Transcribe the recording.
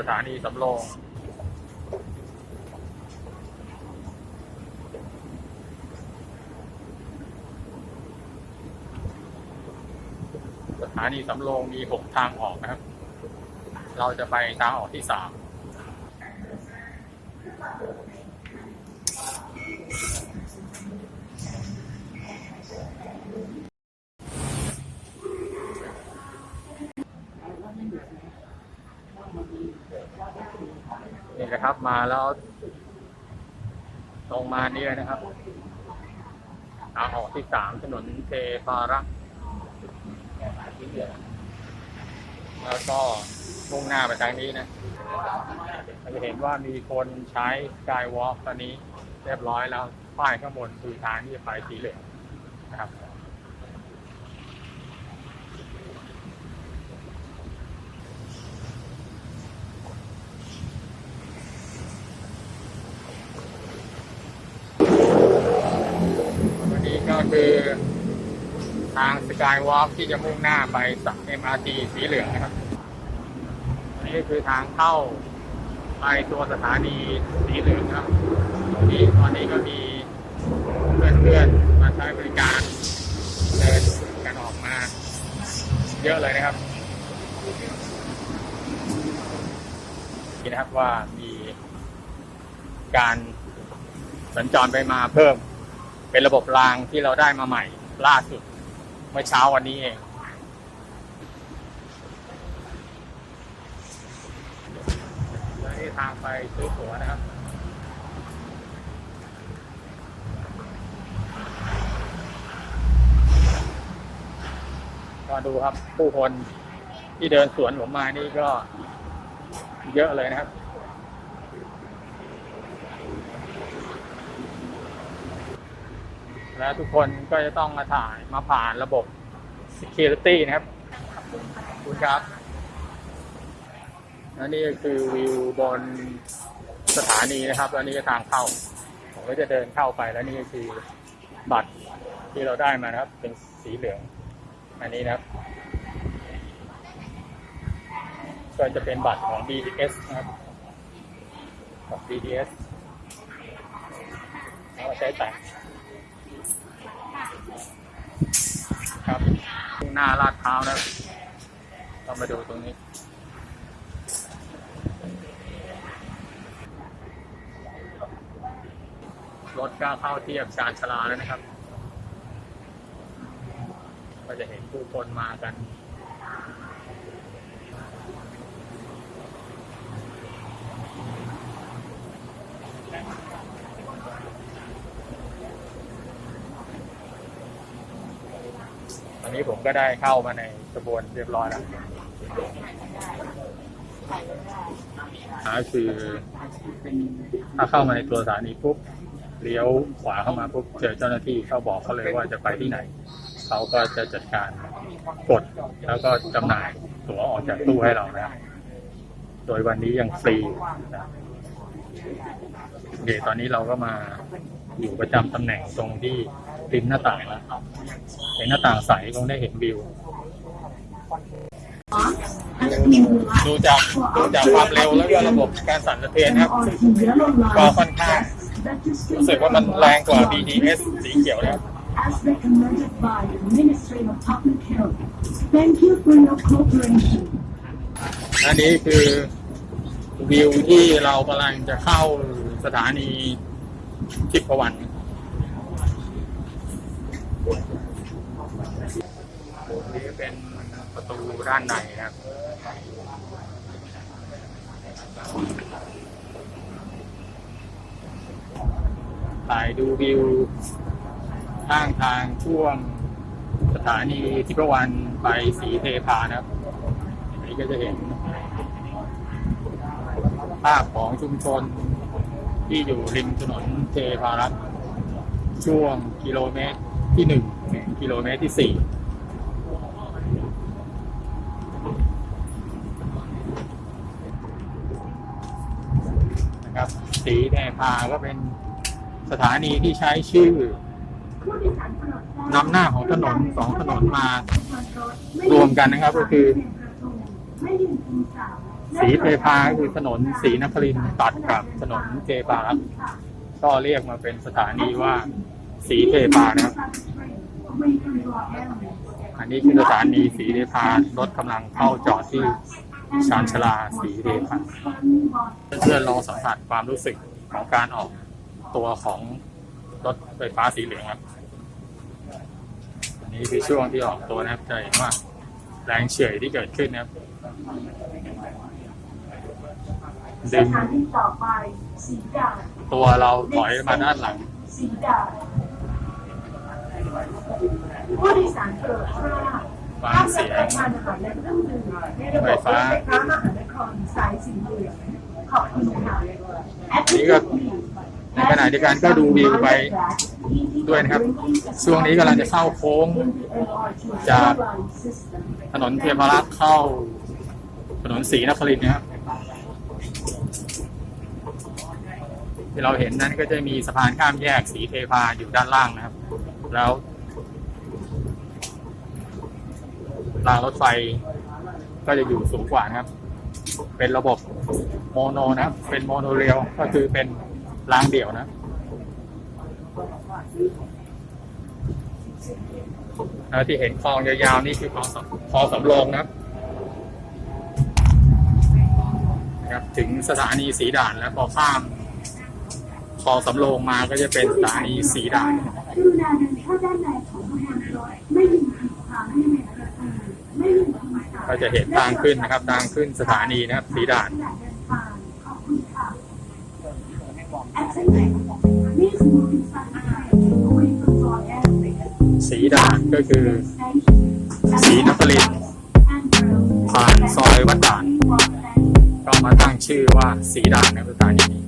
สถานีสำโรงสถานีสำโรงมีหกทางออกนะครับ เราจะไปทางออกที่สาม นะครับ มาแล้ว ตรงมานี่เลยนะครับทางออกที่สามถนนเทพารักษ์แล้วก็มุ่งหน้าไปทางนี้นะเราจะเห็นว่ามีคนใช้สกายวอล์กตอนนี้เรียบร้อยแล้ว ป้ายข้างบนคือทางที่ไปสีเหลืองนะครับ วันนี้ก็ คือทางสกายวอล์กที่จะมุ่งหน้าไปสัก MRT สีเหลืองนะครับนนี้คือทางเข้าไปตัวสถานีสีเหลืองครับตรงนี้ตอนนี้ก็มีเพื่อนๆมาใช้บริการเดินกันออกมา เยอะเลยนะครับนี่นะครับว่ามีการสัญจรไปมาเพิ่ม เป็นระบบรางที่เราได้มาใหม่ล่าสุด เมื่อเช้าวันนี้เอง นี่ทางไปซื้อตั๋วนะครับก็ดูครับผู้คนที่เดินสวนผมมานี่ก็เยอะเลยนะครับ และทุกคนก็จะต้องมาถ่ายมาผ่านระบบ Security นะครับ ขอบคุณครับและนี่ก็คือวิวบนสถานีนะครับแล้วนี่ก็ทางเข้า ผมก็จะเดินเข้าไปแล้วนี่ก็คือบัตรที่เราได้มานะครับ เป็นสีเหลือง อันนี้นะครับ ก็จะเป็นบัตรของ BTS นะครับของ BTS แล้วใช้แต่ง น้าลาดพร้าวนะครับต้องมาดูตรงนี้ รถก็เข้าเทียบชานชลาแล้วนะครับ ก็จะเห็นผู้คนมากัน อันนี้ผมก็ได้เข้ามาในกระบวนเรียบร้อยแล้วก็คือถ้าเข้ามาในตัวสถานีปุ๊บเลี้ยวขวาเข้ามาปุ๊บเจอเจ้าหน้าที่เขาบอกเขาเลยว่าจะไปที่ไหน เขาก็จะจัดการกดแล้วก็จำหน่ายตั๋วออกจากตู้ให้เรานะครับโดยวันนี้ยังฟรีนะเดี๋ยวตอนนี้เราก็มาอยู่ประจำตำแหน่งตรงที่ ริมหน้าต่างแล้วเห็นหน้าต่างใสคงได้เห็นวิว ดูจากดูจากความเร็วแล้วก็ระบบการสั่นสะเทือนครับก็ค่อนข้างรู้สึกว่ามันแรงกว่า BTS สีเขียวนะครับ as recommended by the Ministry of Public Health. Thank you for your cooperation. อันนี้คือวิวที่เรากำลังจะเข้าสถานีทิพวรรณ นี่เป็นประตูด้านในนะครับถ่ายดูวิวข้างทางช่วงสถานีทิพวรรณไปสีเทพานะครับอันนี้ก็จะเห็นภาพของชุมชนที่อยู่ริมถนนเทพารัตน์ช่วงกิโลเมตร ที่หนึ่งกิโลเมตรที่สี่นะครับ สีแดงพาก็เป็นสถานีที่ใช้ชื่อนำหน้าของถนนสองถนนมารวมกันนะครับ ก็คือ สีเทพาก็คือถนนศรีนครินต์ตัดกับถนนเทพารักก็เรียกมาเป็นสถานีว่า สีเทพานะครับ อันนี้คือสถานีสีเทพารถกำลังเข้าจอดที่ชานชลาสีเทพาเพื่อนๆลองสัมผัสความรู้สึกของการออกตัวของรถไฟฟ้าสีเหลืองครับ อันนี้คือช่วงที่ออกตัวนะครับจะเห็นว่าแรงเฉื่อยที่เกิดขึ้นนะครับดึงตัวเราถอยมาด้านหลังสีดา ผู้โดยสารโปรดทราบฟังเสียงทานอาหารและเครื่องดื่มในระบบรถไฟฟ้ามหานครสายสีเหลืองขอบคุณค่ะนี่ก็ในขณะเดียวกันก็ดูวิวไปด้วยนะครับ ช่วงนี้กำลังจะเข้าโค้ง จากถนนเทพารักษ์เข้า ถนนศรีนครินทร์นะครับที่เราเห็นนั้นก็จะมีสะพานข้ามแยกสีเทพาอยู่ด้านล่างนะครับ แล้ว รางรถไฟก็จะอยู่สูงกว่านะครับ เป็นระบบโมโนนะครับ เป็นโมโนเรลก็คือเป็นรางเดี่ยวนะแล้วที่เห็นคลองยาวๆนี่คือคลองสคลองสำโรงนะครับนะครับ ถึงสถานีสีด่านแล้วพอข้าม คลองสำโรงมาก็จะเป็นสถานีสีด่านก็จะเห็นทางขึ้นนะครับ ทางขึ้นสถานีนะครับ สีด่านสีด่านก็คือ สีนคลิตผ่านซอยวัดด่าน ก็มาตั้งชื่อว่าสีด่านในสถานี